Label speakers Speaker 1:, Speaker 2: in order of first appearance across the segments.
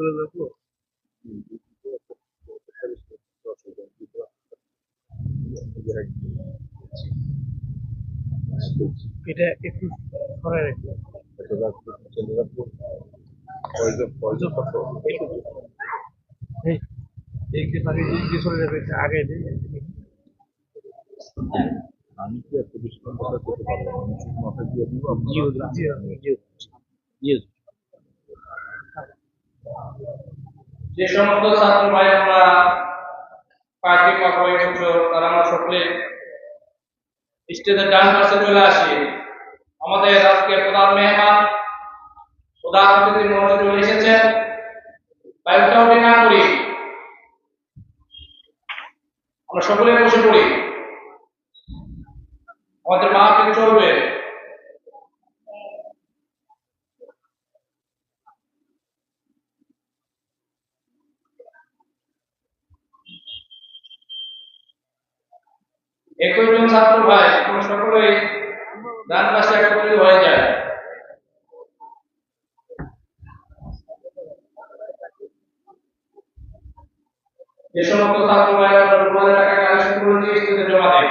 Speaker 1: করে রাখব? এটা একটু সরাই রাখব। চলে আগে
Speaker 2: আমি কি এত বেশি কথা করতে পারব? আমি শুধু মাথায় দিয়ে দিব
Speaker 1: হুজুর, জি হুজুর। জি হুজুর।
Speaker 3: যে সমস্ত ছাত্র ভাই আমরা পার্টি পাঠাই হুজুর তারা আমরা সকলে স্টেজের ডান পাশে চলে আসি। আমাদের আজকে প্রধান মেহমান, প্রধান অতিথি মঞ্চে চলে এসেছেন। বাইকটা উঠে না করি আমরা সকলে বসে পড়ি। আমাদের মাহফিল চলবে। একই জন ছাত্র ভাই তোমরা সকলেই ডান পাশে একত্রিত হয়ে যায়। যে সমস্ত ছাত্র ভাই আমরা রুমালের টাকা কালেকশন করেছি স্টেজে জমা দেয়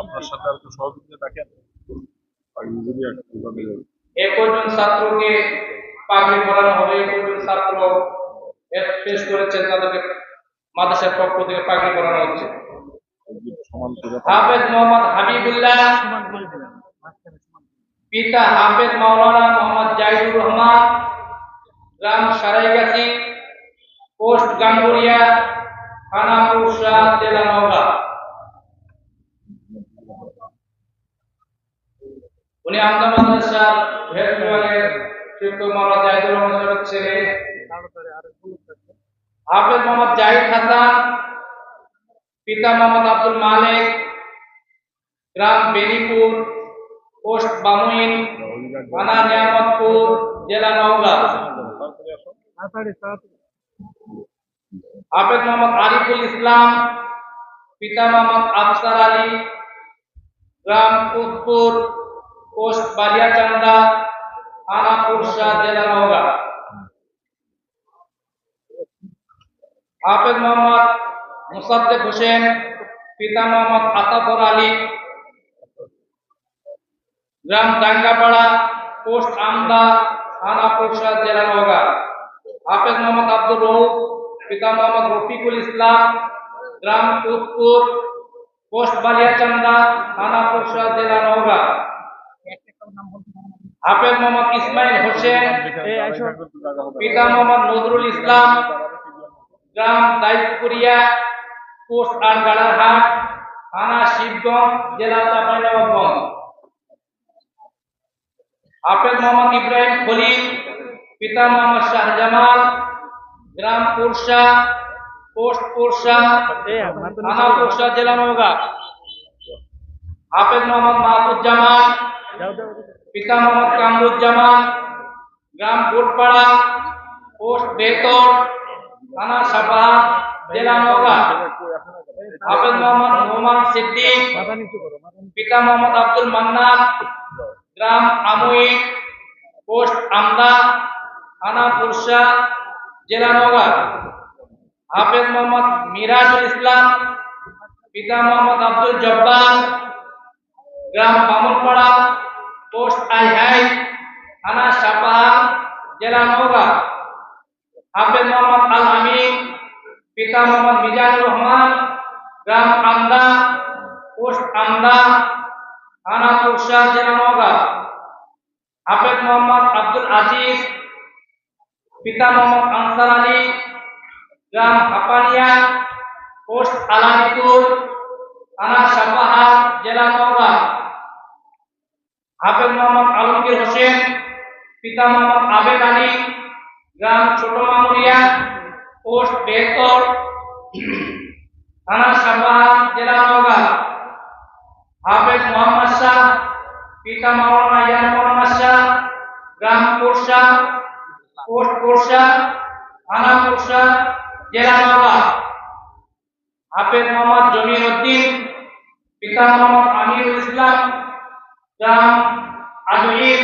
Speaker 2: আপনার সাথে আর সহযোগিতা
Speaker 3: জন ছাত্রকে পাগড়ি পরানো হবে জন ছাত্র করেছেন তাদেরকে মাদ্রাসার পক্ষ থেকে পাগড়ি পরানো হচ্ছে। হাফেজ মোহাম্মদ হাবিবুল্লাহ পিতা হাফেজ মাওলানা মোহাম্মদ জাহিদুর রহমান গ্রাম সারাইগাছি পোস্ট গাঙ্গুরিয়া থানা পুরসা জেলা নওগাঁ উনি আমদা মাদ্রাসার হেড বিভাগের শিক্ষক মাওলানা জাহিদুর রহমান সাহেবের ছেলে হাফেজ মোহাম্মদ জাহিদ হাসান, পিতা মোহাম্মদ আব্দুল মালিক, গ্রাম বেনিপুর, পোস্ট বামুইন, থানা নিয়ামতপুর, জেলা নওগাঁ। হাফেজ মোহাম্মদ আরিফুল ইসলাম, পিতা মোহাম্মদ আফসার আলী, গ্রাম উদপুর उस बालिया का अंडा आना देना होगा। हाफिज मोहम्मद मुसद्दिक हुसैन, पिता मोहम्मद आतापुर अली, ग्राम डांगापाड़ा पोस्ट आमदा थाना पुरुषार्थ देना होगा। हाफिज मोहम्मद अब्दुल रऊफ पिता मोहम्मद रफीकुल इस्लाम, ग्राम टूतपुर पोस्ट बलिया चंदा थाना पुरुषार्थ देना होगा। হাফেজ মোহাম্মদ ইসমাইল হোসেন, পিতা মোহাম্মদ নজরুল ইসলাম, গ্রাম দাইপুরিয়া পোস্ট আটগাড়ারহাট থানা শিবগঞ্জ, জেলা চাঁপাইনবাবগঞ্জ হাফেজ মোহাম্মদ ইব্রাহিম খলিল, পিতা মোহাম্মদ শাহজামাল গ্রাম পুরসা পোস্ট পুরসা থানা পুরসা জেলা নওগাঁ। হাফেজ মোহাম্মদ মাহফুজ্জামান पिता मोहम्मद कामरुजामान ग्राम कोटपाड़ा, पोस्ट बेतौर, थाना सपा, जिला नौगा। हाफिज मोहम्मद मोहम्मद सिद्दीक, पिता मोहम्मद अब्दुल मन्नान ग्राम आमुई, पोस्ट आमदा, थाना पुरसा, जिला नौगा। हाफिज मोहम्मद मिराजुल इस्लाम, पिता मोहम्मद अब्दुल जब्बार গ্রাম বামনপাড়া পোস্ট আইহাই থানা সাপাহার জেলা নওগাঁ হাফেজ মোহাম্মদ আল আমিন পিতা মোহাম্মদ মিজানুর রহমান গ্রাম আমদা পোস্ট আমদা থানা পুরসা জেলা নওগাঁ হাফেজ মোহাম্মদ আব্দুল আজিজ পিতা মোহাম্মদ আনসার আলী গ্রাম হাপানিয়া পোস্ট আলামিপুর থানা সাপাহার জেলা নওগাঁ হাফেজ মোহাম্মদ আলমগীর হোসেন পিতা মোহাম্মদ আবেদ আলী গ্রাম ছোট মামুরিয়া পোস্ট বেহতর থানা সাপাহার জেলা নওগাঁ হাফেজ মোহাম্মদ শাহ পিতা মাওলানা ইয়ান মোহাম্মদ শাহ গ্রাম কোরসা পোস্ট কোরসা থানা কোরসা জেলা নওগাঁ হাফেজ মোহাম্মদ জমির উদ্দিন পিতা মোহাম্মদ আমিরুল ইসলাম গ্রাম আজমির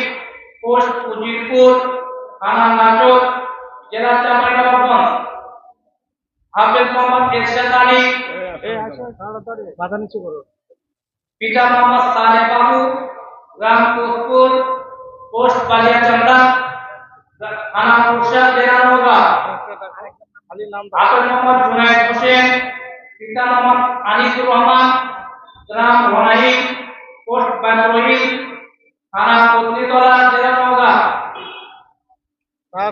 Speaker 3: পোস্ট উজিরপুর থানা নাটক জেলা চাঁপাইনবাবগঞ্জ হাফেজ মোহাম্মদ এরশাদ আলী
Speaker 1: মাথা নিচু করো
Speaker 3: পিতা মোহাম্মদ সালেহ বাবু গ্রাম কোতপুর পোস্ট বালিয়াচন্দ্রা থানা পুরসা জেলা নওগাঁ
Speaker 1: খালি নাম
Speaker 3: হাফেজ মোহাম্মদ জুনায়েদ হোসেন পিতা মোহাম্মদ আনিসুর রহমান গ্রাম রনাই পোস্ট বানরহিল থানা পত্নীতলা জেলা নওগাঁ।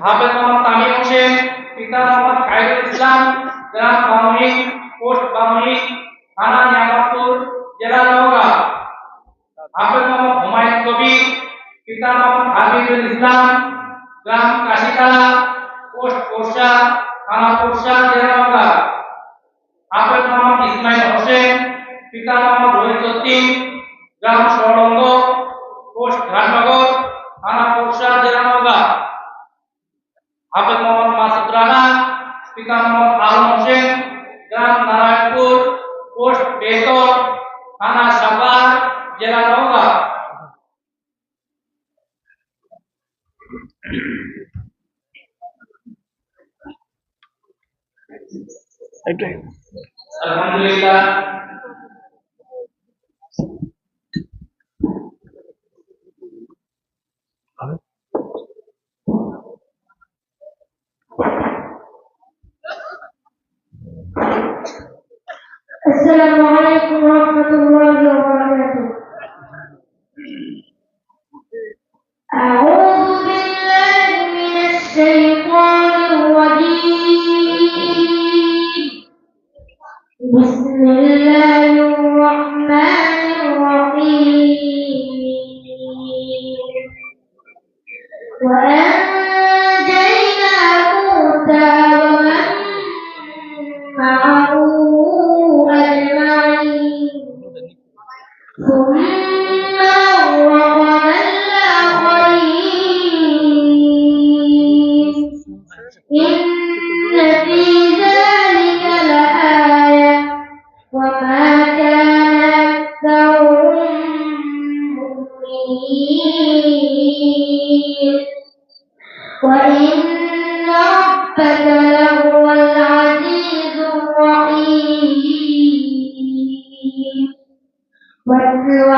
Speaker 3: হাফেজ মোহাম্মদ তামিম হোসেন পিতা মোহাম্মদ খায়রুল ইসলাম গ্রাম বামহি পোস্ট বামহি থানা নিয়ামতপুর জেলা নওগাঁ। হাফেজ মোহাম্মদ হুমায়ুন কবির পিতা মোহাম্মদ হাবিবুল ইসলাম গ্রাম কাশিতলা পোস্ট কোরসা থানা কোরসা জেলা নওগাঁ। হাফেজ মোহাম্মদ ইসমাইল হোসেন পিতা মোহাম্মদ রহিসুদ্দিন
Speaker 4: ग्राम सौरंगो पोस्ट रामनगर थाना कोटसा जिला नौगा हाफिज मोहम्मद मासूद राणा पिता मोहम्मद आलम हुसैन ग्राम नारायणपुर पोस्ट बेतौर थाना सापार जिला नौगा अल्हम्दुलिल्लाह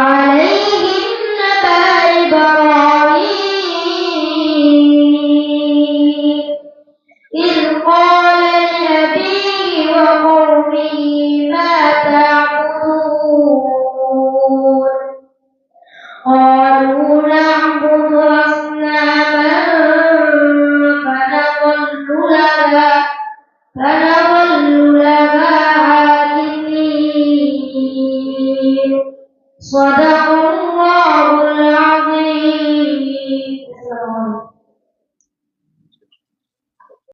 Speaker 4: Ahora